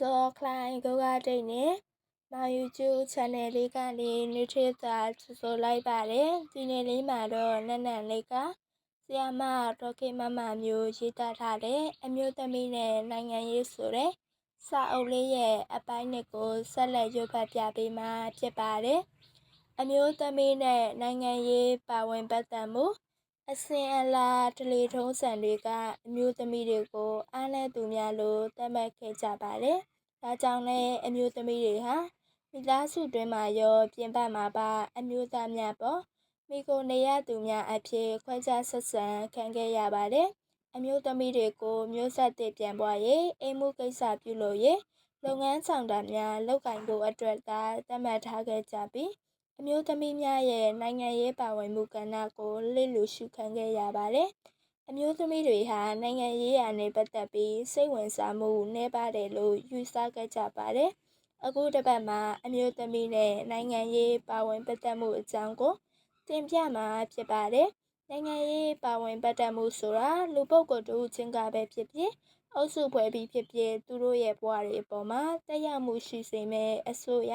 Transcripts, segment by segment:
စောခလိုင်းကိုကတိတ်နဲ့မာယူကျူ channel လေးကနေနေထေတာဆိုလိုက်ပါတယ်ဒီနေ့လေးမှာတော့နက်နက်လေးကဆီယာမဒေါက်ခင်မမမျိုးရေးသားထားတဲ့အမျိုးသမီးနဲ့နိုင်ငံရေးဆိုတဲ့စာအုပ်လေးရဲ့အပိုင်းနှစ်ကိုဆက်လက်ရွတ်ဖတ်ပြပေးမှာဖြစ်ပါတယ်အမျိုးသမီးနဲ့နိုင်ငံရေးပါဝင်ပတ်သက်မှုအစင်အလာဒလီထုံးစံတွေကအမျိုးသမီးတွေကိုအားနဲ့သူများလို့သတ်မှတ်ခဲ့ကြပါတယ်။ ဒါကြောင့်လည်းအမျိုးသမီးတွေဟာမိသားစုတွင်းမှာရောပြင်ပမှာပါအမျိုးသားများပေါ်မိကိုနေရသူများအဖြစ်ခွဲခြားဆက်ဆံခံခဲ့ရပါတယ်။အမျိုးသမီးတွေကိုမျိုးဆက်တည်ပြန်ပွားရေးအိမ်မှုကိစ္စပြုလို့ရေးလုပ်ငန်းဆောင်တာများလုပ်ကင်ဖို့အတွက်သာသတ်မှတ်ထားခဲ့ကြပြီးအမျိုးသမီးများရဲ့နိုင်ငံရေးပါဝင်မှုကဏ္ဍကိုလေ့လူရှုခံခဲ့ရပါတယ်။ အမျိုးသမီးတွေဟာနိုင်ငံရေးရာနဲ့ပတ်သက်ပြီးစိတ်ဝင်စားမှုနည်းပါတယ်လို့ယူဆခဲ့ကြပါတယ်။အခုတစ်ပတ်မှာအမျိုးသမီးနဲ့နိုင်ငံရေးပါဝင်ပတ်သက်မှုအကြောင်းကိုတင်ပြမှာဖြစ်ပါတယ်။နိုင်ငံရေးပါဝင်ပတ်သက်မှုဆိုတာလူပုဂ္ဂိုလ်တို့ချင်းကပဲဖြစ်ဖြစ်အုပ်စုဖွဲ့ပြီးဖြစ်ဖြစ်သူတို့ရဲ့ဘဝတွေအပေါ်မှာတက်ရောက်မှုရှိစေမယ့်အစိုးရ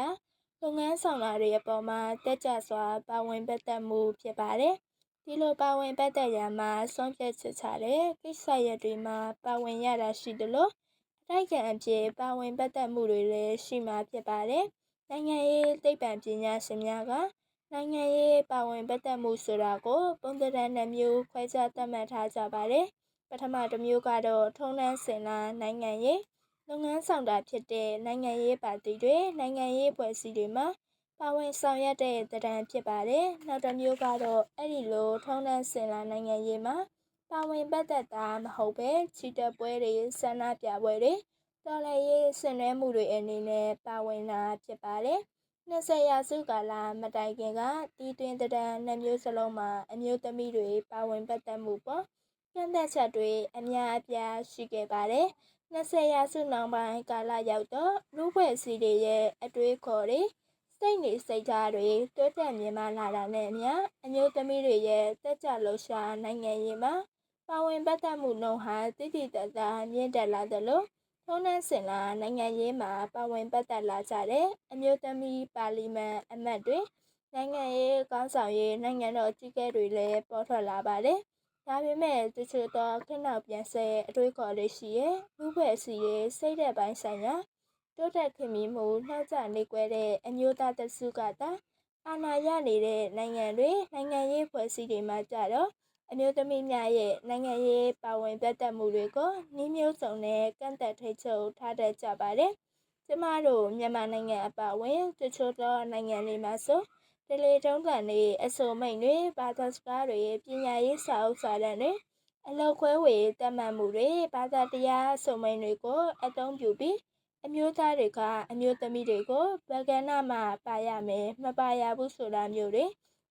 လုပ်ငန်းဆောင်တာတွေအပေါ်မှာတက်ကြစွာပါဝင်ပတ်သက်မှုဖြစ်ပါတယ်။ ဒီလိုပါဝင်ပတ်သက်ရမှာဆုံးဖြတ်ချက်ချတဲ့ကိစ္စရပ်တွေမှာပါဝင်ရတာရှိသလိုအတိုက်ခံအဖြစ်ပါဝင်ပတ်သက်မှုတွေလည်းရှိမှာဖြစ်ပါတယ်။နိုင်ငံရေးသိပ္ပံပညာရှင်များကနိုင်ငံရေးပါဝင်ပတ်သက်မှုဆိုတာကိုပုံသဏ္ဍာန်နှမျိုးခွဲခြားသတ်မှတ်ထားကြပါတယ်။ပထမတစ်မျိုးကတော့ထုံးတမ်းစင်လာနိုင်ငံရေးလုပ်ငန်းဆောင်တာဖြစ်တဲ့နိုင်ငံရေးပါတီတွေနိုင်ငံရေးဖွဲ့စည်းတွေမှာ ပါဝင်ဆောင်ရွက်တဲ့တံဖြစ်ပါတယ်။နောက်တစ်မျိုးကတော့အဲ့ဒီလိုထုံးတမ်းစင်လာနိုင်ငံရေးမှာပါဝင်ပတ်သက်တာမဟုတ်ပဲချီတက်ပွဲတွေဆန္ဒပြပွဲတွေတော်လှန်ရေးဆင်နွှဲမှုတွေအနေနဲ့ပါဝင်တာဖြစ်ပါတယ်။20ရာစုကာလမတိုင်ခင်ကတီးတွင်တံနှမျိုးစလုံးမှာအမျိုးသမီးတွေပါဝင်ပတ်သက်မှုပေါ်ကန့်သက်ချက်တွေအများအပြားရှိခဲ့ပါတယ်။20ရာစုနောက်ပိုင်းကာလရောက်တော့လူဖွဲ့စည်းတွေရဲ့အတွေးခေါ်တွေ စိတ်နေစိတ်ထားတွေတိုးတက်မြင့်မားလာတာနဲ့အမျှအမျိုးသမီးတွေရဲ့တက်ကြလှရှာနိုင်ငံရေးမှာပါဝင်ပတ်သက်မှုနှုန်းဟာတိတိတတ်တာမြင့်တက်လာသလိုထုံးနှံစင်လာနိုင်ငံရေးမှာပါဝင်ပတ်သက်လာကြတဲ့အမျိုးသမီးပါလီမန်အမတ်တွေနိုင်ငံရေးကောင်းဆောင်ရေးနိုင်ငံတော်အကြီးအကဲတွေလည်းပေါ်ထွက်လာပါတယ်။ဒါပေမဲ့တချို့သောခဏပြန်ဆက်ရဲ့အတွေးခေါ်လေးရှိရဲ့လူဖွဲ့အစည်းရဲ့စိတ်သက်ပိုင်းဆိုင်ရာ တိုးတက်ခင်မီမှုနှောက်ကြနေကွဲတဲ့အမျိုးသားတစုကသာအာဏာရနေတဲ့နိုင်ငံတွေနိုင်ငံရေးဖွဲ့စည်းတွေမှာကြတော့အမျိုးသမီးများရဲ့နိုင်ငံရေးပါဝင်ပတ်သက်မှုတွေကိုနှီးမျိုးစုံနဲ့ကန့်သက်ထိတ်ချုပ်ထားတတ်ကြပါတယ်။ကျမတို့မြန်မာနိုင်ငံအပါအဝင်တချို့သောနိုင်ငံတွေမှာဆိုတယ်လီထုံးတန်တွေအစုံမိန်တွေဘာသာစကားတွေပညာရေးစာအုပ်စာတမ်းတွေအလောက်ခွဲဝေတတ်မှတ်မှုတွေဘာသာတရားအစုံမိန်တွေကိုအသုံးပြုပြီး အမျိုးသားတွေကအမျိုးသမီးတွေကိုဗကနာမှာပါရမယ်မပါရဘူးဆိုတာမျိုးတွေ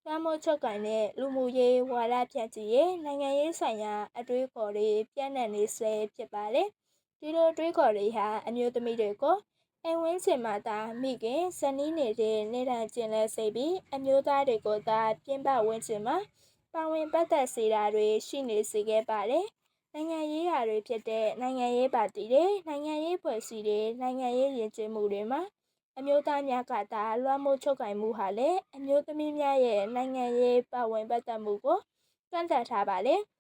ကမ်းမိုးချုပ်ကင်တဲ့လူမှုရေးဝါဒဖြန့်ချီရေးနိုင်ငံရေးဆိုင်ရာအတွေးခေါ်တွေပြန့်နှံ့နေဆဲဖြစ်ပါတယ်ဒီလိုအတွေးခေါ်တွေဟာအမျိုးသမီးတွေကိုအိမ်ဝင်းချင်မှသာမိခင်ဇနီးနေတဲ့နေထိုင်ကျင်လဲစိတ်ပြီးအမျိုးသားတွေကိုသာပြင်ပဝင်းချင်မှာပါဝင်ပတ်သက်စေတာတွေရှိနေစေခဲ့ပါတယ်။ နိုင်ငံရေးရာတွေဖြစ်တဲ့နိုင်ငံရေးပါတီတွေနိုင်ငံရေးဖွဲ့စည်းတွေနိုင်ငံရေးယဉ်ကျေးမှုတွေမှာအမျိုးသားများကသာလွှမ်းမိုးချုပ်ကင်မှုဟာလည်းအမျိုးသမီးများရဲ့နိုင်ငံရေးပါဝင်ပတ်သက်မှုကိုကန့်သတ်ထားပါလေ။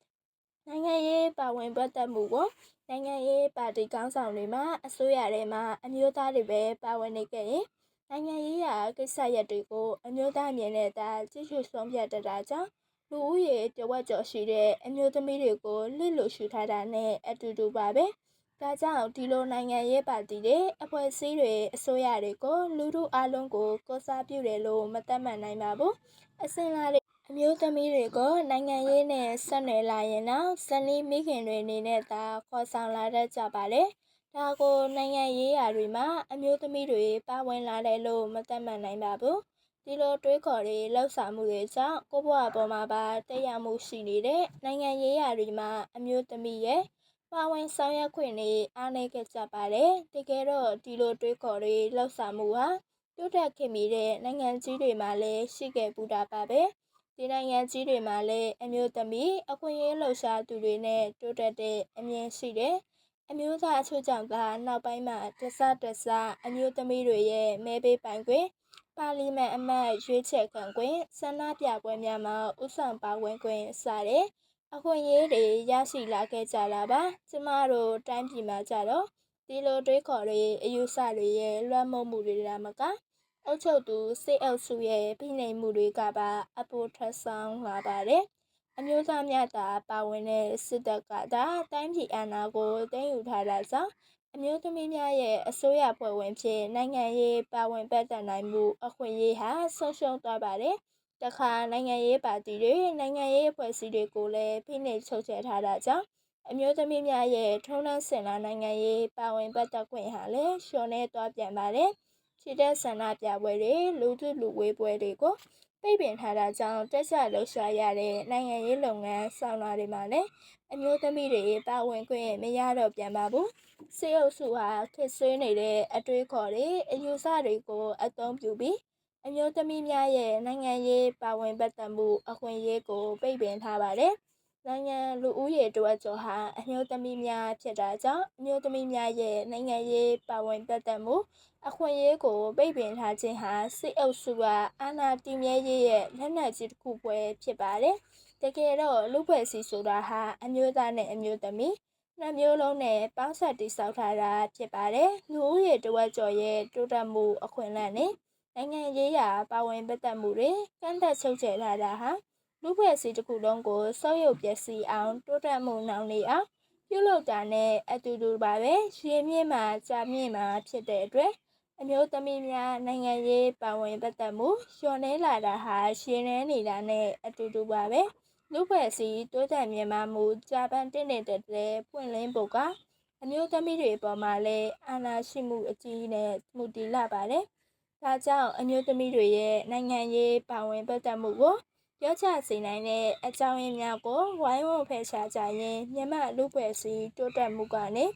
နိုင်ငံရေးပါဝင်ပတ်သက်မှုကိုနိုင်ငံရေးပါတီခေါင်းဆောင်တွေမှာအစိုးရထဲမှာအမျိုးသားတွေပဲပါဝင်နေခဲ့ရင်နိုင်ငံရေးရာကိစ္စရပ်တွေကိုအမျိုးသားမြင်တဲ့သာကြည့်ရှုဆုံးဖြတ်တတ်တာကြောင့် လူဦးရေတဝက်ကျော်ရှိတဲ့အမျိုးသမီးတွေကိုလစ်လို့ရှုထားတာနဲ့အတူတူပါပဲ။ဒါကြောင့်ဒီလိုနိုင်ငံရေးပါတီတွေအဖွဲ့အစည်းတွေအစိုးရတွေကိုလူထုအလုံးကိုကိုစားပြုတယ်လို့မသတ်မှတ်နိုင်ပါဘူး။အစင်လာတဲ့အမျိုးသမီးတွေကိုနိုင်ငံရေးနဲ့ဆက်နွယ်လာရင်တော့ဇနီးမိခင်တွေအနေနဲ့သာခေါ်ဆောင်လာတတ်ကြပါတယ်။ဒါကိုနိုင်ငံရေးရာတွေမှာအမျိုးသမီးတွေပါဝင်လာတယ်လို့မသတ်မှတ်နိုင်ပါဘူး။ ဒီလိုတွေးခေါ်တွေလှုပ်ဆောင်မှုတွေကြောင့်ကိုဘွားပေါ်မှာပါတက်ရောက်မှုရှိနေတဲ့နိုင်ငံရေးရာတွေမှာအမျိုးသမီးရဲ့ပါဝင်ဆောင်ရွက်ခွင့်တွေအားနည်းခဲ့ကြပါတယ်။တကယ်တော့ဒီလိုတွေးခေါ်တွေလှုပ်ဆောင်မှုဟာတိုးတက်ခင်မီတဲ့နိုင်ငံကြီးတွေမှာလည်းရှိခဲ့ပူတာပါပဲ။ဒီနိုင်ငံကြီးတွေမှာလည်းအမျိုးသမီးအခွင့်အရေးလှုပ်ရှားသူတွေနဲ့တိုးတက်တဲ့အမြင်ရှိတယ်အမျိုးသားအချို့ကြောင့်သာနောက်ပိုင်းမှာတစတစအမျိုးသမီးတွေရဲ့မဲပေးပိုင်ခွင့် ပါလီမန်အမတ်ရွေးချယ်ခံခွင့်ဆန္ဒပြပွဲများမှာဥဆောင်ပါဝင်ခွင့်စတဲ့အခွင့်အရေးတွေရရှိလာခဲ့ကြတာပါကျမတို့တိုင်းပြည်မှာကြတော့ဒီလိုတွေးခေါ်တွေအယူဆတွေရဲ့လွှမ်းမိုးမှုတွေလာမကအုပ်ချုပ်သူစိတ်အုပ်စုရဲ့ဖိနှိပ်မှုတွေကပါအပေါ်ထပ်ဆောင်လာပါတယ်အမျိုးသားများသာပါဝင်တဲ့စစ်တပ်ကသာတိုင်းပြည်အာဏာကိုသိမ်းယူထားတာကြောင့် အမျိုးသမီးများရဲ့အစိုးရဖွဲ့ဝင်ဖြစ်နိုင်ငံရေးပါဝင်ပတ်သက်နိုင်မှုအခွင့်အရေးဟာဆုံးရှုံးသွားပါတယ်။တခါနိုင်ငံရေးပါတီတွေနိုင်ငံရေးအဖွဲ့အစည်းတွေကိုလည်းဖိနှိပ်ချုပ်ချယ်ထားတာကြောင့်အမျိုးသမီးများရဲ့ထုံးတမ်းစင်လာနိုင်ငံရေးပါဝင်ပတ်သက်ခွင့်ဟာလည်းလျှော့နေသွားပြန်ပါတယ်။ခြေတက်ဆန္ဒပြပွဲတွေလူထုလူဝေးပွဲတွေကို ပိတ်ပင်ထားတာကြောင့်တက်ဆက်လှုပ်ရှားရတဲ့နိုင်ငံရေးလုပ်ငန်းဆောင်တာတွေမှာလည်းအမျိုးသမီးတွေပါဝင်ခွင့်မရတော့ပြန်ပါဘူးစေအုပ်စုဟာခစ်ဆွေးနေတဲ့အတွေးခေါ်တွေအယူဆတွေကိုအသုံးပြုပြီးအမျိုးသမီးများရဲ့နိုင်ငံရေးပါဝင်ပတ်သက်မှုအခွင့်အရေးကိုပိတ်ပင်ထားပါတယ် နိုင်ငံလူဦးရေတဝက်ကျော်ဟာအမျိုးသမီးများဖြစ်တာကြောင့်အမျိုးသမီးများရဲ့နိုင်ငံရေးပါဝင်ပတ်သက်မှုအခွင့်အရေးကိုပိတ်ပင်ထားခြင်းဟာစစ်အုပ်စုကအာဏာတည်မြဲရေးရဲ့လက်နက်ကြီးတစ်ခုပွဲဖြစ်ပါတယ်။တကယ်တော့လူဖွဲ့စည်းဆိုတာဟာအမျိုးသားနဲ့အမျိုးသမီးနှစ်မျိုးလုံးနဲ့ပေါင်းဆက်တည်ဆောက်ထားတာဖြစ်ပါတယ်။လူဦးရေတဝက်ကျော်ရဲ့တိုးတက်မှုအခွင့်အလမ်းနဲ့နိုင်ငံရေးရာပါဝင်ပတ်သက်မှုတွေကန့်သက်ချုပ်ချယ်လာတာဟာ လူဖွဲ့စည်းတစ်ခုလုံးကိုဆောက်ရုပ်ပျက်စီးအောင်တိုးတက်မှုနှောင့်နှေးအောင်ပြုလုပ်တာနဲ့အတူတူပါပဲရေမြင့်မှာကြာမြင့်မှာဖြစ်တဲ့အတွက်အမျိုးသမီးများနိုင်ငံရေးပါဝင်ပတ်သက်မှုလျှော့နှဲလာတာဟာရှင်းနေနေတာနဲ့အတူတူပါပဲလူဖွဲ့စည်းတိုးတက်မြန်မာမှုဂျပန်တင်းနေတဲ့ပွင့်လင်းဖို့ကအမျိုးသမီးတွေပေါ်မှာလည်းအာဏာရှိမှုအကြီးနဲ့မှုတည်လာပါတယ်ဒါကြောင့်အမျိုးသမီးတွေရဲ့နိုင်ငံရေးပါဝင်ပတ်သက်မှုကို ပြောချစေနိုင်တဲ့အကြောင်းရင်းများကိုဝိုင်းဝန်းဖယ်ရှားကြရင်မြန်မာလူပွဲစီတိုးတက်မှုကနေ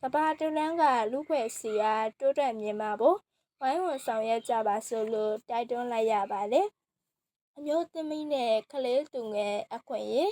ကဘာတလန်းကလူဖွဲ့စီအားတိုးတက်မြင်မာဖို့ဝိုင်းဝန်းဆောင်ရွက်ကြပါစို့လို့တိုက်တွန်းလိုက်ရပါတယ်။အမျိုးသမီးနဲ့ကလေးသူငယ်အခွင့်အရေး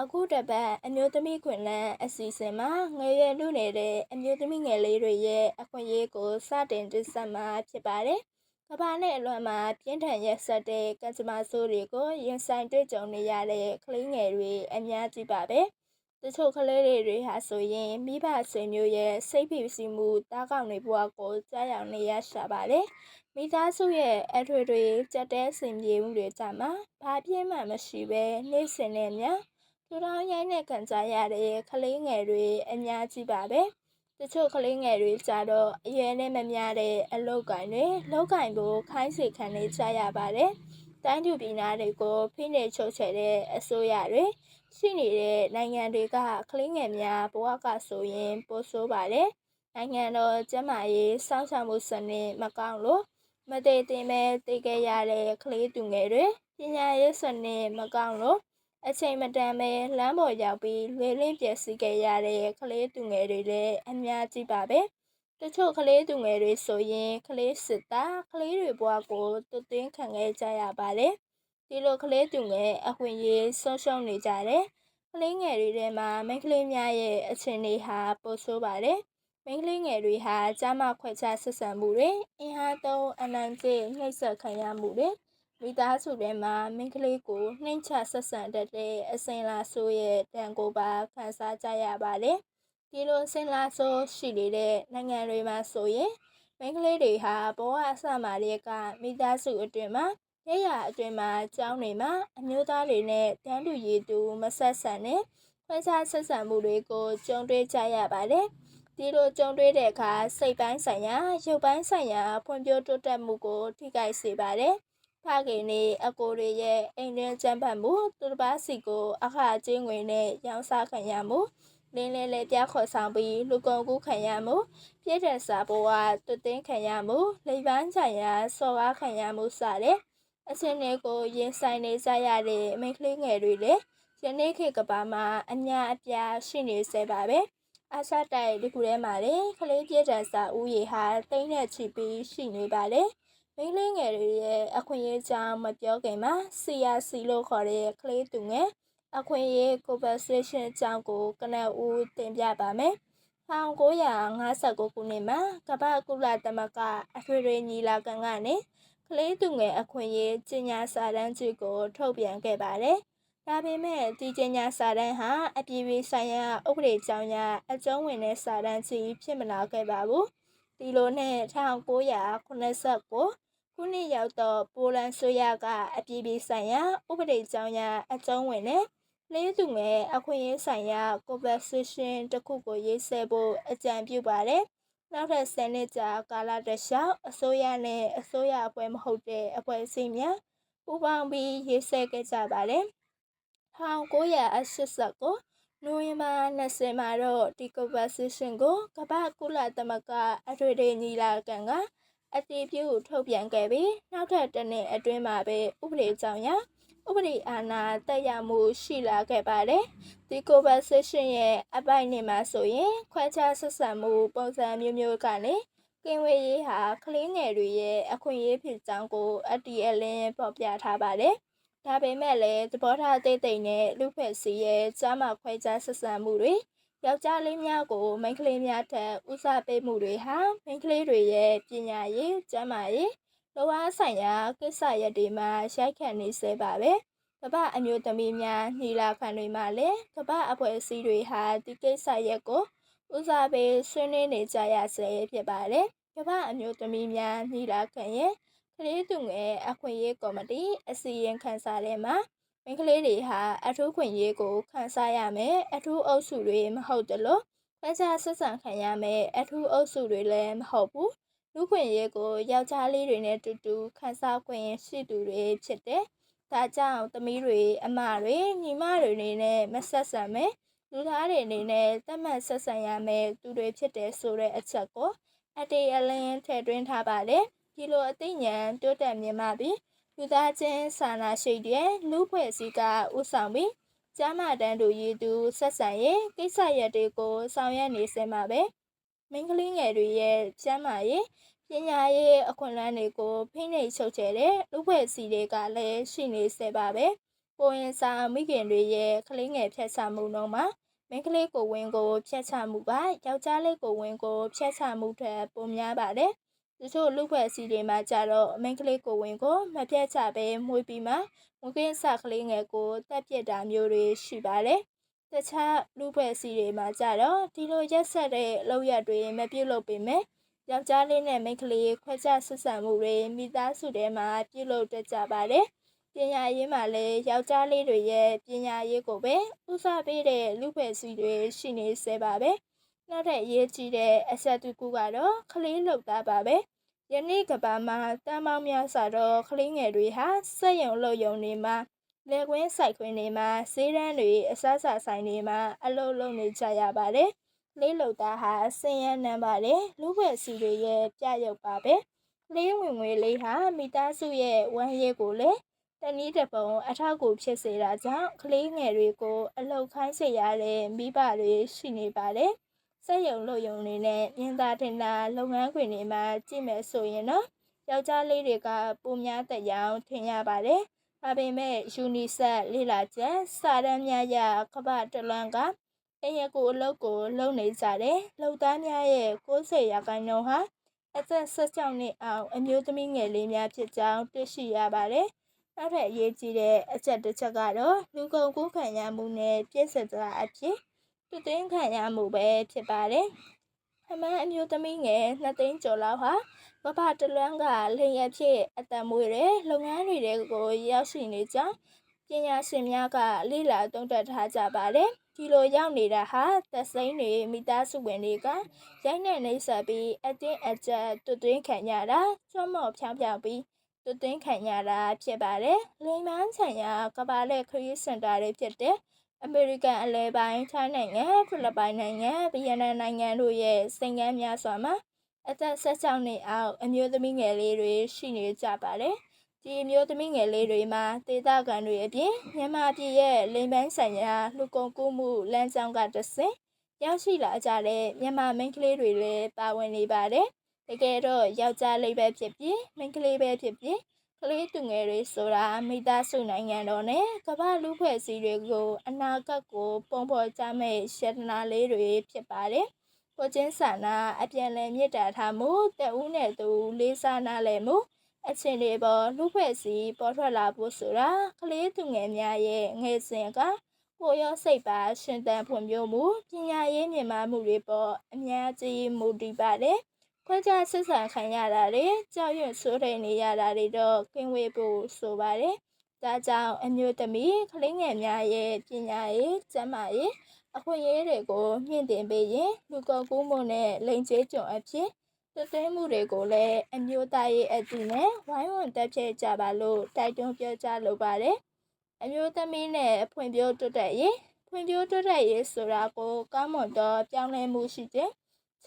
အခုတပတ်အမျိုးသမီးခွင့်လန်းအစီအစဉ်မှာငယ်ရွယ်လူနေတဲ့အမျိုးသမီးငယ်လေးတွေရဲ့အခွင့်အရေးကိုစတင်တင်ဆက်မှာဖြစ်ပါတယ်။ ကဘာနဲ့အလွန်မှာပြင်းထန်ရက်ဆက်တဲ့ကံကြမ္မာဆိုးတွေကိုရင်ဆိုင်တွေ့ကြုံနေရတဲ့ကလေးငယ်တွေအများကြီးပါပဲ။တချို့ကလေးတွေဟာဆိုရင်မိဘဆွေမျိုးရဲ့စိတ်ဖိစီးမှုတားကောင်းတွေဘဝကိုကြားရောက်နေရရှာပါတယ်။မိသားစုရဲ့အထွေထွေကြက်တဲစင်ပြေမှုတွေကြမှာဘာပြင်းမှမရှိပဲနေစင်နေမြထူထောင်ရိုင်းနဲ့ခံစားရတဲ့ကလေးငယ်တွေအများကြီးပါပဲ။ တချို့ကလေးငယ်တွေကြတော့အရွယ်နဲ့မမျှတဲ့အလုတ်ကင်တွေလောက်ကင်ကိုခိုင်းစေခံနေကြရပါတယ်။တိုင်းသူပြည်သားတွေကိုဖိနှိပ်ချုပ်ချယ်တဲ့အစိုးရတွေရှိနေတဲ့နိုင်ငံတွေကကလေးငယ်များဘဝကဆိုရင်ပိုဆိုးပါတယ်။နိုင်ငံတော်ကျန်းမာရေးစောင့်ရှောက်မှုစနစ်မကောင်းလို့မတည်တင်မဲ့တည်ခဲ့ရတဲ့ကလေးသူငယ်တွေပညာရေးစနစ်မကောင်းလို့ အချိန်မတန်ပဲလမ်းပေါ်ရောက်ပြီးလေလင်းပျက်စီးခဲ့ရတဲ့ကလေးသူငယ်တွေလည်းအများကြီးပါပဲ။တချို့ကလေးသူငယ်တွေဆိုရင်ကလေးစစ်သားကလေးတွေဘဝကိုတွသွင်းခံခဲ့ကြရပါတယ်။ဒီလိုကလေးသူငယ်အခွင့်အရေးဆုံးရှုံးနေကြတယ်။ကလေးငယ်တွေထဲမှာမိန်းကလေးများရဲ့အခြေအနေဟာပိုဆိုးပါတယ်။မိန်းကလေးငယ်တွေဟာကြားမခွဲခြားဆက်ဆံမှုတွေအင်ဟာသုံးအနိုင်ကျင့်နှိပ်စက်ခံရမှုတွေ မိသားစုထဲမှာမိန်းကလေးကိုနှိမ်ချဆက်ဆံတတ်တဲ့အစင်လာဆိုးရဲ့တန်ကိုပါခံစားကြရပါတယ်။ဒီလိုစင်လာဆိုးရှိနေတဲ့နိုင်ငံတွေမှာဆိုရင်မိန်းကလေးတွေဟာဘဝအစမှတည်းကမိသားစုအတွင်းမှာရရအတွင်မှာကျောင်းတွေမှာအမျိုးသားတွေနဲ့တန်းတူရည်တူမဆက်ဆံနဲ့ခွဲခြားဆက်ဆံမှုတွေကိုကြုံတွေ့ကြရပါတယ်။ဒီလိုကြုံတွေ့တဲ့အခါစိတ်ပိုင်းဆိုင်ရာ ရုပ်ပိုင်းဆိုင်ရာဖွံ့ဖြိုးတိုးတက်မှုကိုထိခိုက်စေပါတယ်။ ဖခင်နေအကိုတွေရဲ့အိမ်တွင်းကျန်းဖတ်မှုသူတစ်ပါးစီကိုအခါကျင်းငွေနဲ့ရောင်းစားခံရမှုလင်းလဲလဲပြခေါ်ဆောင်ပြီးလူကုန်ကူးခံရမှုပြည့်တဲ့စာဘဝတွတ်သိမ်းခံရမှုလိပ်ပန်းဆိုင်ရာစော်ကားခံရမှုစတဲ့အဆင့်တွေကိုရင်ဆိုင်နေကြရတဲ့မိန်းကလေးငယ်တွေလည်းယနေ့ခေတ်ကဘာမှာအများအပြားရှိနေစေပါပဲအာရှတိုက်ဒီခုထဲမှာလေကလေးပြည့်တဲ့စာဦးရေဟာတိမ့်နဲ့ချီပြီးရှိနေပါလေ မိန်းကလေးငယ်တွေရဲ့အခွင့်အရေးကြောင့်မပြောခင်မှာ CRC လို့ခေါ်တဲ့ကလေးသူငယ်အခွင့်အရေး compensation အကြောင်းကိုကနဦးတင်ပြပါမယ်1959ခုနှစ်မှာကမ္ဘာကုလသမဂ္ဂအထွေထွေညီလာခံကနေကလေးသူငယ်အခွင့်အရေးကြီးညာစာတမ်းကြီးကို ထုတ်ပြန်ခဲ့ပါတယ်။ဒါပေမဲ့ဒီကြီးညာစာတမ်းဟာအပြည်ပြည်ဆိုင်ရာဥပဒေကြောင်းအရအကျုံးဝင်တဲ့စာတမ်းကြီးဖြစ်မလာခဲ့ပါဘူး။ဒီလိုနဲ့1989 ခုနှစ်ရောက်တော့ပိုလန်ဆိုရကအပြည်ပြည်ဆိုင်ရာဥပဒေကြောင်းအရအကျုံးဝင်တဲ့လေးသူငယ်အခွင့်အရေးဆိုင်ရာ conversation တစ်ခုကိုရေးဆွဲဖို့အကြံပြုပါတယ်။နောက်ထပ်10နှစ်ကြာကာလတစ်လျှောက်အစိုးရနဲ့အစိုးရအဖွဲ့မဟုတ်တဲ့အဖွဲ့အစည်းများပူးပေါင်းပြီးရေးဆွဲခဲ့ကြပါတယ်။1989နိုဝင်ဘာ20မှာတော့ဒီ conversation ကိုကမ္ဘာကုလသမဂ္ဂအထွေထွေညီလာခံက အတည်ပြုထုတ်ပြန်ခဲ့ပြီးနောက်ထပ်တစ်နှစ်အတွင်းမှာပဲဥပဒေကြောင်းအရဥပဒေအာဏာတက်ရောက်မှုရှိလာခဲ့ပါတယ်။ဒီ conversation ရဲ့အပိုင်နေမှာဆိုရင်ခွဲခြားဆက်ဆံမှုပုံစံမျိုးမျိုးကနေကင်ဝေးရေးဟာကလေးငယ်တွေရဲ့အခွင့်အရေးဖြစ်ကြောင်းကိုအတီအလင်းပေါ်ပြထားပါတယ်။ဒါပေမဲ့လည်းသဘောထားသေးသိမ့်နဲ့လူဖွဲ့စည်းရဲ့ကြားမှခွဲခြားဆက်ဆံမှုတွေ ယောက်ျားလေးများကိုမိန်းကလေးများထက်ဦးစားပေးမှုတွေဟာမိန်းကလေးတွေရဲ့ပညာရေး၊ကျန်းမာရေးလောအားဆိုင်ရာကိစ္စရပ်တွေမှာရိုက်ခတ်နေစေပါပဲကမ္ဘာအမျိုးသမီးများညီလာခံတွေမှာလည်းကမ္ဘာအဖွဲ့အစည်းတွေဟာဒီကိစ္စရပ်ကိုဦးစားပေးဆွေးနွေးနေကြရဆဲဖြစ်ပါတယ်ကမ္ဘာအမျိုးသမီးများညီလာခံရဲ့ကလေးသူငယ်အခွင့်အရေးကော်မတီအစည်းအဝေးခန်းစားထဲမှာ မိန်းကလေးတွေဟာအထူးခွင့်ရေးကိုခံစားရမယ်အထူးအုပ်စုတွေမဟုတ်တယ်လို့ဖျားခြားဆက်ဆံခံရမယ်အထူးအုပ်စုတွေလည်းမဟုတ်ဘူးလူခွင့်ရေးကိုယောက်ျားလေးတွေနဲ့တူတူခံစားခွင့်ရှိသူတွေဖြစ်တယ်။ဒါကြောင့်သမီးတွေအမတွေညီမတွေနေနဲ့မဆက်ဆံမယ်လူသားတွေအနေနဲ့တတ်မှတ်ဆက်ဆံရမယ်သူတွေဖြစ်တယ်ဆိုတဲ့အချက်ကိုအတေးအလင်းထည့်သွင်းထားပါတယ်။ဒီလိုအသိဉာဏ်တိုးတက်မြင့်မာပြီး လူသားချင်းစာနာရှိတဲ့လူဖွဲ့စည်းကဥဆောင်ပြီးကျမ်းမာတန်းတူရည်သူဆက်ဆံရေးကိစ္စရပ်တွေကိုဆောင်ရွက်နေစမှာပဲမိန်းကလေးငယ်တွေရဲ့ကျမ်းမာရေးပညာရေးအခွင့်အလမ်းတွေကိုဖိနှိပ်ချုပ်ချယ်တဲ့လူဖွဲ့စည်းတွေကလည်းရှိနေစေပါပဲကိုရင်စာမိခင်တွေရဲ့ကလေးငယ်ဖြတ်ချမှုနှုန်းမှာမိန်းကလေးကိုဝင်ကိုဖြတ်ချမှုကယောက်ျားလေးကိုဝင်ကိုဖြတ်ချမှုထက်ပိုများပါတယ် တချို့လူဖွဲ့စည်းတွေမှာကြတော့မိန်းကလေးကိုဝင်ကိုမပြတ်ချပဲမွေးပြီးမှမွေးကင်းစကလေးငယ်ကိုတက်ပြစ်တာမျိုးတွေရှိပါတယ်။တခြားလူဖွဲ့စည်းတွေမှာကြတော့ဒီလိုရက်ဆက်တဲ့လောက်ရတွေမပြုတ်လို့ပေမဲ့ယောက်ျားလေးနဲ့မိန်းကလေးခွဲခြားဆက်ဆံမှုတွေမိသားစုထဲမှာပြုလုပ်တတ်ကြပါတယ်။ပညာရေးမှာလည်းယောက်ျားလေးတွေရဲ့ပညာရေးကိုပဲဦးစားပေးတဲ့လူဖွဲ့စည်းတွေရှိနေစေပါပဲ။ နောက်ထပ်အရေးကြီးတဲ့အဆက်တစ်ခုကတော့ကလေးလှုပ်သားပါပဲယနေ့ကဘာမှာတမ်းပေါင်းများစွာသောကလေးငယ်တွေဟာစက်ရုံလှုပ်ရုံတွေမှာလေကွင်းစိုက်ခွင်းတွေမှာဈေးရန်တွေအစားအစာဆိုင်တွေမှာအလုပ်လုပ်နေကြရပါတယ်လေးလှုပ်သားဟာဆင်းရဲနှမ်းပါတယ်လူ့ဘွယ်စီတွေရဲ့ပြရုပ်ပါပဲလေးဝင်ငွေလေးဟာမိသားစုရဲ့ဝမ်းရေးကိုလည်းတနည်းတစ်ပုံအထောက်အကူဖြစ်စေတာကြောင့်ကလေးငယ်တွေကိုအလောက်ခိုင်းစေရတဲ့မိဘတွေရှိနေပါတယ်။ စက်ရုံလုပ်ရုံတွေနဲ့မြင်သာတင်သာလုပ်ငန်းခွင်တွေမှာကြည့်မယ်ဆိုရင်တော့ယောက်ျားလေးတွေကပုံများသက်ရောင်ထင်ရပါတယ်။ဒါပေမဲ့ယူနီဆက်လေလာချက်စာတမ်းများရကမ္ဘာတလွန်ကအရကိုအလုပ်ကိုလုပ်နေကြတယ်။လုပ်သားများရဲ့60ရာခိုင်နှုန်းဟာအသက်16နှစ်အောင်အမျိုးသမီးငယ်လေးများဖြစ်ကြောင်းသိရှိရပါတယ်။နောက်ထပ်အရေးကြီးတဲ့အချက်တစ်ချက်ကတော့လူကုန်ကူးခံရမှုနဲ့ပြည့်စုံတာအဖြစ် သူသိန်းခံရမှုပဲဖြစ်ပါတယ်။အမှန်အမျိုးသမီးငယ်နှစ်သိန်းကျော်လောက်ဟာဘဘတလွမ်းကလင်ရဖြစ်အတံမွေတဲ့လုပ်ငန်းတွေကိုရောက်ရှိနေကြောင်းပညာရှင်များကလေ့လာသုံးသပ်ထားကြပါတယ်။ဒီလိုရောက်နေတာဟာသက်စိမ့်တွေမိသားစုဝင်တွေကရိုက်နဲ့နှိပ်စက်ပြီးအတင်းအကျပ်တွသွင်းခံရတာကျွမ်းမော်ဖြောင်းဖြောင်းပြီးတွသွင်းခံရတာဖြစ်ပါတယ်။လိမ်မန်းချန်ရာကဘာလက်ခရီးစင်တာတွေဖြစ်တဲ့ အမေရိကန်အလဲပိုင်းထိုင်းနိုင်ငံဖိလစ်ပိုင်နိုင်ငံဗီယက်နမ်နိုင်ငံတို့ရဲ့စိန်ကမ်းများစွာမှာအသက်16နှစ်အောက်အမျိုးသမီးငယ်လေးတွေရှိနေကြပါတယ်။ဒီအမျိုးသမီးငယ်လေးတွေမှာဒေသခံတွေအပြင်မြန်မာပြည်ရဲ့လိမ်ပန်းဆိုင်ရာလူကုန်ကူးမှုလမ်းကြောင်းကတဆင့်ရောက်ရှိလာကြတဲ့မြန်မာမိန်းကလေးတွေလည်းပါဝင်နေပါတယ်။တကယ်တော့ယောက်ျားလေးပဲဖြစ်ဖြစ်မိန်းကလေးပဲဖြစ်ဖြစ် ကလေးသူငယ်တွေဆိုတာမိသားစုနိုင်ငံတော်နဲ့ကမ္ဘာလူဖွဲ့စည်းတွေကို အနာဂတ်ကိုပုံဖော်ကြမဲ့ရှက်နာလေးတွေဖြစ်ပါတယ်။ကိုချင်းဆန္ဒအပြန်လည်မြစ်တာထားမှုတဦးနဲ့သူလေးစားနာလဲမှုအချင်းတွေပေါ်လူဖွဲ့စီပေါ်ထွက်လာဖို့ဆိုတာကလေးသူငယ်များရဲ့ငယ်စဉ်ကကိုရောစိတ်ပါရှင်သန်ဖွံ့ဖြိုးမှုပညာရေးမြင့်မားမှုတွေပေါ်အများကြီးမူတည်ပါတယ် ခွဲခြားဆက်ဆံခံရတာတွေကြောက်ရွံ့ဆိုးထိန်နေရတာတွေတော့ကင်းဝေးဖို့ဆိုပါတယ်ဒါကြောင့်အမျိုးသမီးကလေးငယ်များရဲ့ပညာရေးကျန်းမာရေးအခွင့်အရေးတွေကိုမြင့်တင်ပေးရင်လူကုန်ကူးမှုနဲ့လိင်ကျေးကျွန်အဖြစ်သွတ်သွင်းမှုတွေကိုလည်းအမျိုးသားရေးအတူနဲ့ဝိုင်းဝန်းတက်ဖြည့်ကြပါလို့တိုက်တွန်းပြောကြားလိုပါတယ်။အမျိုးသမီးနဲ့ဖွံ့ဖြိုးတိုးတက်ရေးဖွံ့ဖြိုးတိုးတက်ရေးဆိုတာကိုကောင်းမွန်သောပြောင်းလဲမှုရှိခြင်း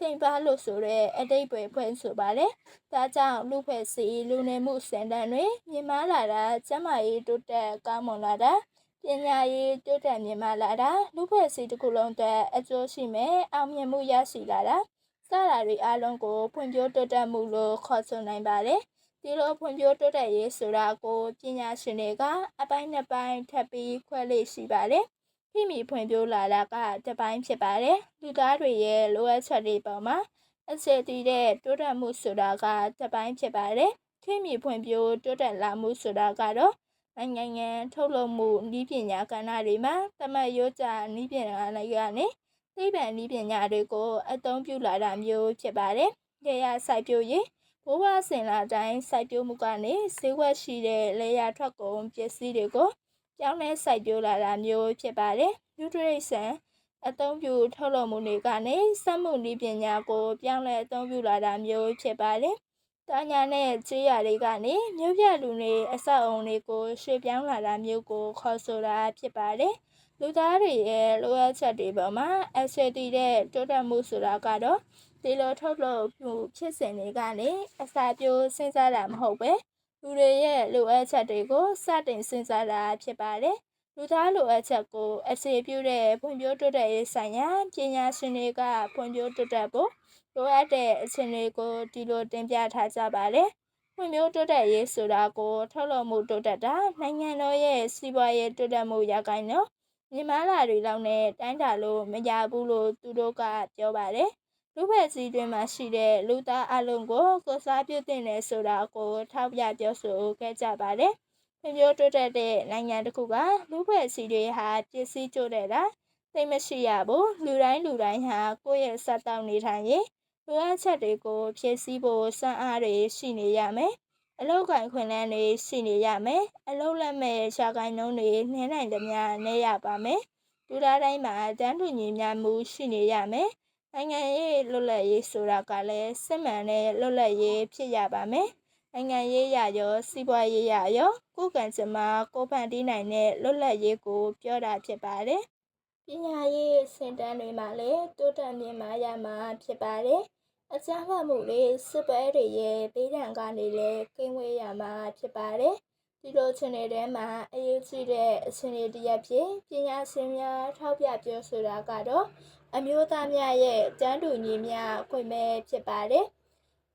ချိန်ပါလို့ဆိုတဲ့အတိတ်ပဲဖွင့်ဆိုပါတယ်။ဒါကြောင့်လူဖွဲ့စီလူနေမှုစံတန်းတွေမြင့်မားလာတာကျန်းမာရေးတိုးတက်ကောင်းမွန်လာတာပညာရေးတိုးတက်မြင့်မားလာတာလူဖွဲ့စီတစ်ခုလုံးအတွက်အကျိုးရှိမယ်အောင်မြင်မှုရရှိလာတာစတာတွေအလုံးကိုဖွံ့ဖြိုးတိုးတက်မှုလို့ခေါ်ဆိုနိုင်ပါတယ်ဒီလိုဖွံ့ဖြိုးတိုးတက်ရေးဆိုတာကိုပညာရှင်တွေကအပိုင်းနှစ်ပိုင်းထပ်ပြီးခွဲလေးရှိပါတယ် ခိမီဖွံ့ဖြိုးလာတာကတစ်ပိုင်းဖြစ်ပါတယ်လူသားတွေရဲ့လိုအပ်ချက်တွေပေါ်မှာအခြေတည်တဲ့တိုးတက်မှုဆိုတာကတစ်ပိုင်းဖြစ်ပါတယ်ခိမီဖွံ့ဖြိုးတိုးတက်လာမှုဆိုတာကတော့နိုင်ငံငယ်ထုတ်လုပ်မှုနည်းပညာကဏ္ဍတွေမှာတမတ်ရိုးကြနည်းပညာတွေကနေသိပ္ပံနည်းပညာတွေကိုအသုံးပြုလာတာမျိုးဖြစ်ပါတယ်။ရေရစိုက်ပျိုးရေးဘိုးဘွားစင်လာတိုင်းစိုက်ပျိုးမှုကနေဈေးဝယ်ရှိတဲ့လေယာထွက်ကုန်ပစ္စည်းတွေကို ပြောင်းလဲစိုက်ပျိုးလာတာမျိုးဖြစ်ပါတယ်။ nutrition အသုံးပြုထုတ်လုပ်မှုတွေကနေစက်မှုနည်းပညာကိုပြောင်းလဲအသုံးပြုလာတာမျိုးဖြစ်ပါတယ်။တာညာနဲ့ခြေရတွေကနေမြို့ပြလူတွေအဆောက်အုံတွေကိုရွှေ့ပြောင်းလာတာမျိုးကိုခေါ်ဆိုတာဖြစ်ပါတယ်။လူသားတွေရဲ့လိုအပ်ချက်တွေပေါ်မှာအဆက်တည်တဲ့တိုးတက်မှုဆိုတာကတော့ဒီလိုထုတ်လုပ်မှုဖြစ်စဉ်တွေကနေအစာပြိုးစဉ်းစားတာမဟုတ်ပဲ လူတွေရဲ့လိုအပ်ချက်တွေကိုစတင်စဉ်းစားတာဖြစ်ပါတယ်။လူသားလိုအပ်ချက်ကိုအခြေပြုတဲ့ဖွံ့ဖြိုးတိုးတက်ရေးဆိုင်ရာပညာရှင်တွေကဖွံ့ဖြိုးတိုးတက်ဖို့လိုအပ်တဲ့အခြေအနေကိုဒီလိုတင်ပြထားကြပါတယ်။ဖွံ့ဖြိုးတိုးတက်ရေးဆိုတာကိုထုတ်လုပ်မှုတိုးတက်တာနိုင်ငံတော်ရဲ့စီးပွားရေးတိုးတက်မှုရကိုင်းတော့မြမလာတွေလောက်နဲ့တိုင်းတာလို့မရဘူးလို့သူတို့ကပြောပါတယ်။ လူ့ဘက်စည်းတွင်မှာရှိတဲ့လူသားအလုံးကိုကိုစားပြုတင်တယ်ဆိုတာကိုထောက်ပြပြောဆိုခဲ့ကြပါတယ်။ဖွံ့ဖြိုးတိုးတက်တဲ့နိုင်ငံတစ်ခုကလူ့ဘက်စည်းတွေဟာပစ္စည်းကျိုးတဲ့တာသိမရှိရဘူးလူတိုင်းလူတိုင်းဟာကိုယ့်ရဲ့စက်တောင်းနေထိုင်ရေးလိုအပ်ချက်တွေကိုဖြည့်ဆည်းဖို့စွမ်းအားတွေရှိနေရမယ်အလောက်ကိုင်ခွင့်လန်းတွေရှိနေရမယ်အလောက်လက်မဲ့ရှာကိုင်နှုံးတွေနှင်းနိုင်သမျှနေရပါမယ်လူသားတိုင်းမှာတန်းတူညီမျှမှုရှိနေရမယ် နိုင်ငံရေးလွတ်လပ်ရေးဆိုတာကလည်းစစ်မှန်တဲ့လွတ်လပ်ရေးဖြစ်ရပါမယ်နိုင်ငံရေးရရောစီးပွားရေးရရောကိုယ်ကံကြမ္မာကိုဖန်တီးနိုင်တဲ့လွတ်လပ်ရေးကိုပြောတာဖြစ်ပါတယ်ပညာရေးစင်တန်းတွေမှာလည်းတိုးတက်မြင့်မားရမှာဖြစ်ပါတယ်အကြမ်းဖက်မှုတွေစစ်ပွဲတွေရဲ့ပေးဒဏ်ကနေလည်းကင်းဝေးရမှာဖြစ်ပါတယ်ဒီလိုချင်နေတဲ့မှာအရေးကြီးတဲ့အချိန်တွေတရက်ဖြစ်ပညာရှင်များထောက်ပြပြောဆိုတာကတော့ အမျိုးသားများရဲ့တန်းတူညီမျှခွင့်မဲ့ဖြစ်ပါတယ်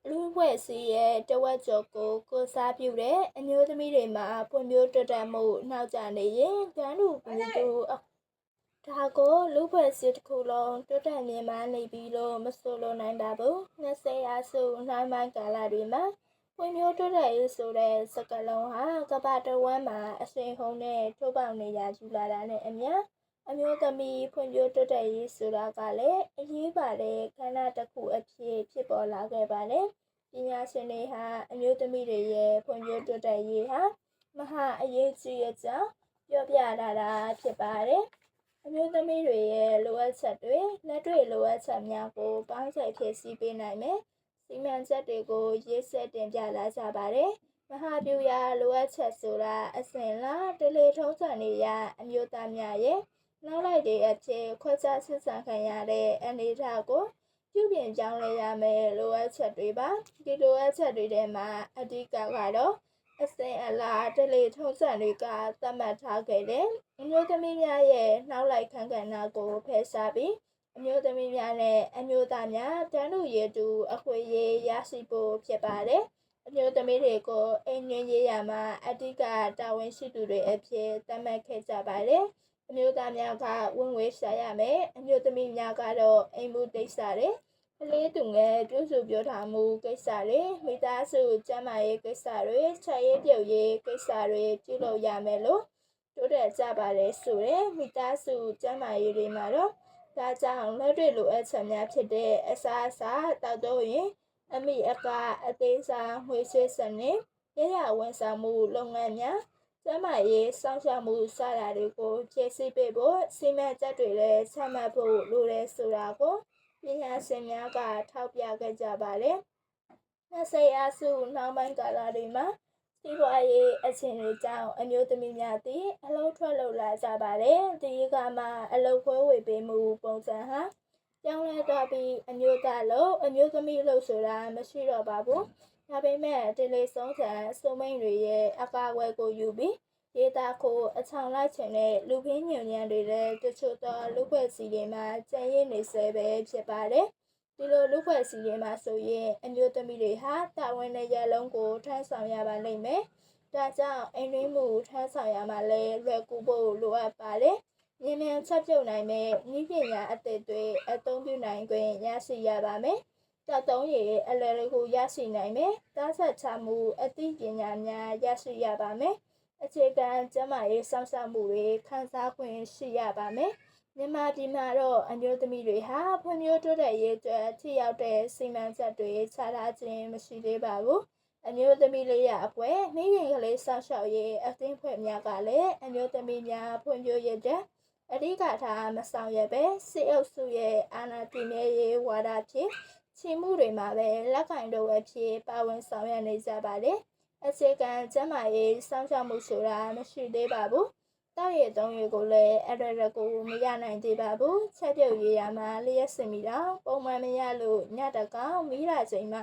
လူ့ဘွဲ့စီရဲ့တဝက်ကျော်ကိုကိုစားပြုတဲ့အမျိုးသမီးတွေမှာပွင့်ပြိုးတက်တက်မှုနောက်ကျနေရင်တန်းတူကူတူဒါကိုလူ့ဘွဲ့စီတစ်ခုလုံးတွတ်တက်မြင်မာနေပြီလို့မဆိုလိုနိုင်ပါဘူး20ရာစုနိုင်ပိုင်းကာလတွေမှာပွင့်မျိုးတွတ်တက်ရေးဆိုတဲ့စကလုံးဟာကပ္ပတဝမ်းမှာအစိမ်ဟုန်နဲ့ထိုးပေါက်နေရယူလာတာနဲ့အမျှ အမျိုးသမီးဖွံ့ဖြိုးတိုးတက်ရေးဆိုတာကလည်းအရေးပါတဲ့ခန္ဓာတစ်ခုအဖြစ်ဖြစ်ပေါ်လာခဲ့ပါတယ်။ပညာရှင်တွေဟာအမျိုးသမီးတွေရဲ့ဖွံ့ဖြိုးတိုးတက်ရေးဟာမဟာအရေးကြီးအကြောင်းပြောပြလာတာဖြစ်ပါတယ်။အမျိုးသမီးတွေရဲ့လိုအပ်ချက်တွေလက်တွေ့လိုအပ်ချက်များကိုပေါင်းစပ်ဖြည့်ဆည်းပေးနိုင်မယ်။စီမံချက်တွေကိုရေးဆွဲတင်ပြလာကြပါတယ်။မဟာပြူရာလိုအပ်ချက်ဆိုတာအစဉ်လားတလေထုံးစံနေရအမျိုးသားများရဲ့ နောက်လိုက်တဲ့အဖြစ်ခွဲခြားဆက်ဆံခံရတဲ့အနေအထားကိုပြုပြင်ပြောင်းလဲရမယ်လိုအပ်ချက်တွေပါဒီလိုအပ်ချက်တွေထဲမှာအဓိကကတော့အစင်အလားတလေထုံးစံတွေကသတ်မှတ်ထားခဲ့တဲ့အမျိုးသမီးများရဲ့နောက်လိုက်ခံခံနာကိုဖယ်ရှားပြီးအမျိုးသမီးများနဲ့အမျိုးသားများတန်းတူရည်တူအခွင့်အရေးရရှိဖို့ဖြစ်ပါတယ်အမျိုးသမီးတွေကိုအိမ်ငင်းရေးရမှာအဓိကတာဝန်ရှိသူတွေအဖြစ်သတ်မှတ်ခဲ့ကြပါတယ်။ အမျိုးသားများကဝင်ဝေးရှာရမယ်အမျိုးသမီးများကတော့အိမ်မှုတိတ်ဆတွေကလေးသူငယ်ပြုစုပြောထားမှုကိစ္စတွေမိသားစုကျန်းမာရေးကိစ္စတွေချက်ရေးပြုတ်ရေးကိစ္စတွေပြုလုပ်ရမယ်လို့တို့တဲ့ကြပါတယ်ဆိုရယ်မိသားစုကျန်းမာရေးတွေမှာတော့ဒါကြောင့်လက်တွေ့လိုအပ်ချက်များဖြစ်တဲ့အစားအစာတောက်တော့ရင်အမိအကအသေးစားငွေဆွေးစနစ်ရရဝန်ဆောင်မှုလုပ်ငန်းများ ကျန်းမာရေးစောင့်ရှောက်မှုစတာတွေကိုခြေစိပေးဖို့စီမံချက်တွေလည်းချမှတ်ဖို့လိုတယ်ဆိုတာကိုပညာရှင်များကထောက်ပြခဲ့ကြပါတယ်။နှစ်စိအားစုနောက်ပိုင်းကာလတွေမှာစီးပွားရေးအခြေအနေကြောင့်အမျိုးသမီးများသည်အလုပ်ထွက်လုပ်လာကြပါတယ်။ဒီကမှာအလုပ်ခွဲဝေပေးမှုပုံစံဟာပြောင်းလဲသွားပြီးအမျိုးသားလို့အမျိုးသမီးလို့ဆိုတာမရှိတော့ပါဘူး။ ဒါပေမဲ့တယ်လီဆုံးဆန်စုံမိန်တွေရဲ့အကာအကွယ်ကိုယူပြီးဒေတာကိုအချောင်လိုက်ချင်တဲ့လူခင်းညွန်ညံတွေလည်းတချို့သောလူဖွဲ့စည်းတွေမှာကျန်ရစ်နေဆဲပဲဖြစ်ပါတယ်။ဒီလိုလူဖွဲ့စည်းတွေမှာဆိုရင်အမျိုးသမီးတွေဟာတာဝန်နဲ့ရလုံးကိုထမ်းဆောင်ရပါလိမ့်မယ်။ဒါကြောင့်အိမ်ရင်းမှုထမ်းဆောင်ရမှာလည်းလွယ်ကူဖို့လိုအပ်ပါတယ်။ဉာဏ်ဉာဏ်ချက်ပြုတ်နိုင်မဲ့ဤပညာအသစ်တွေအသုံးပြုနိုင်ခွင့်ရရှိရပါမယ်။ တောက်တုံးရည်အလွယ်တကူရရှိနိုင်မယ်။တားဆက်ချမှုအသိပညာများရရှိရပါမယ်။အခြေခံကျန်းမာရေးစောင့်ရှောက်မှုတွေခံစား권ရှိရပါမယ်။မြန်မာပြည်မှာတော့အမျိုးသမီးတွေဟာဖွံ့ဖြိုးတိုးတက်ရေးအတွက်ထိရောက်တဲ့စီမံချက်တွေချထားခြင်းမရှိသေးပါဘူး။အမျိုးသမီးလေးရအဖွဲ့မိခင်ကလေးစောင့်ရှောက်ရေးအသင်းဖွဲ့များကလည်းအမျိုးသမီးများဖွံ့ဖြိုးရေးတဲ့အဓိကထားမဆောင်ရွက်ပဲစစ်အုပ်စုရဲ့အာဏာတည်မြဲရေးဝါဒဖြစ် ချီမှုတွေမှာပဲလက်ကင်တို့အဖြစ်ပါဝင်ဆောင်ရွက်နေကြပါတယ်။အခြေခံကျန်းမာရေးစောင့်ရှောက်မှုဆိုတာမရှိသေးပါဘူး။တောက်ရည်သုံးရည်ကိုလည်းအရရကိုမရနိုင်သေးပါဘူး။ချက်ပြုတ်ရည်ရမှာလျှက်စင်မိတော့ပုံမှန်မရလို့ညတကောင်မိလာချိန်မှာ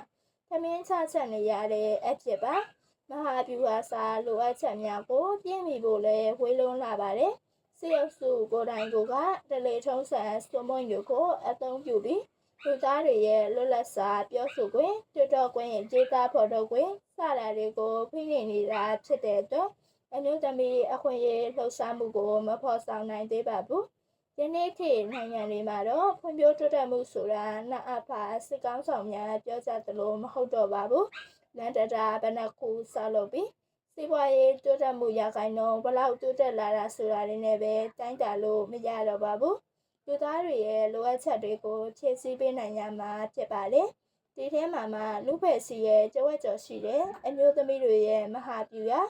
သမင်းချချက်နေရတဲ့အဖြစ်ပါ။မဟာဗျူဟာစာလိုအပ်ချက်များကိုပြည့်မီဖို့လည်းဝေးလုံးလာပါတယ်။စေအစုကိုယ်တိုင်ကိုကတလေထုံးဆန်စွန်မွန်ယူကိုအသုံးပြုပြီး လူသားတွေရဲ့လွတ်လပ်စွာပြောဆိုခွင့်တွေ့တော့ခွင့်ကြေးသားဖော်ထုတ်ခွင့်စတာတွေကိုဖိနှိပ်နေတာဖြစ်တဲ့အတွက်အမျိုးသမီးအခွင့်အရေးလှုပ်ရှားမှုကိုမဖော်ဆောင်နိုင်သေးပါဘူး။ဒီနေ့ခေတ်နိုင်ငံတွေမှာတော့ဖွံ့ဖြိုးတိုးတက်မှုဆိုတာနှအဖာစစ်ကောင်းဆောင်များပြောကြသလိုမဟုတ်တော့ပါဘူး။လန်တတာဘဏ္ဍခုဆောက်လုပ်ပြီးစီးပွားရေးတိုးတက်မှုရခိုင်နှုန်းဘလောက်တိုးတက်လာတာဆိုတာတွေနဲ့ပဲတိုင်းတာလို့မရတော့ပါဘူး။ လူသားတွေရဲ့လိုအပ်ချက်တွေကိုဖြည့်ဆည်းပေးနိုင်ရမှာဖြစ်ပါတယ်။ဒီထဲမှာမှလူဖက်စီရဲ့ကြွက်ကြော်ရှိတဲ့အမျိုးသမီးတွေရဲ့မဟာပြူရာ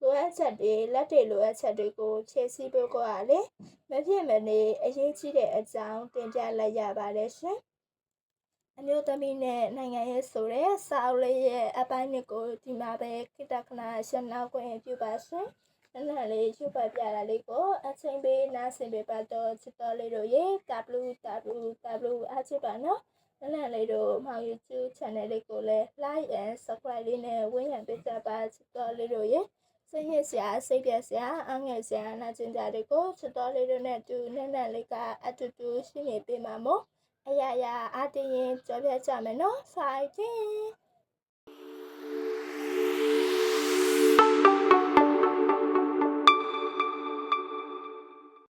လိုအပ်ချက်တွေလက်တွေလိုအပ်ချက်တွေကိုဖြည့်ဆည်းပေးကြရလေမဖြစ်မနေအရေးကြီးတဲ့အကြောင်းတင်ပြလိုက်ရပါတယ်ရှင်။အမျိုးသမီးနဲ့နိုင်ငံရေးဆိုတဲ့စာအုပ်လေးရဲ့အပိုင်းနှစ်ကိုဒီမှာပဲခိတခဏရှင်းနောက်ခွင့်ပြုပါရှင်။ နည်းနည်းလေးရုပ်ပတ်ပြတာလေးကိုအချိန်ပေးနားဆင်ပေးပါတော့ချစ်တော်လေးတို့ရေ www အချစ်ပါနော်နည်းနည်းလေးတို့မောင် YouTube channel လေးကိုလည်း like and subscribe လေးနဲ့ဝန်းရံပေးကြပါချစ်တော်လေးတို့ရေစိတ်ရစရာစိတ်ပြစရာအငယ်စရာနာကျင်ကြတွေကိုချစ်တော်လေးတို့နဲ့တူနည်းနည်းလေးကအတူတူရှိနေပေးမှာမို့အရာရာအတင်းရင်ကြောပြကြမယ်နော် fighting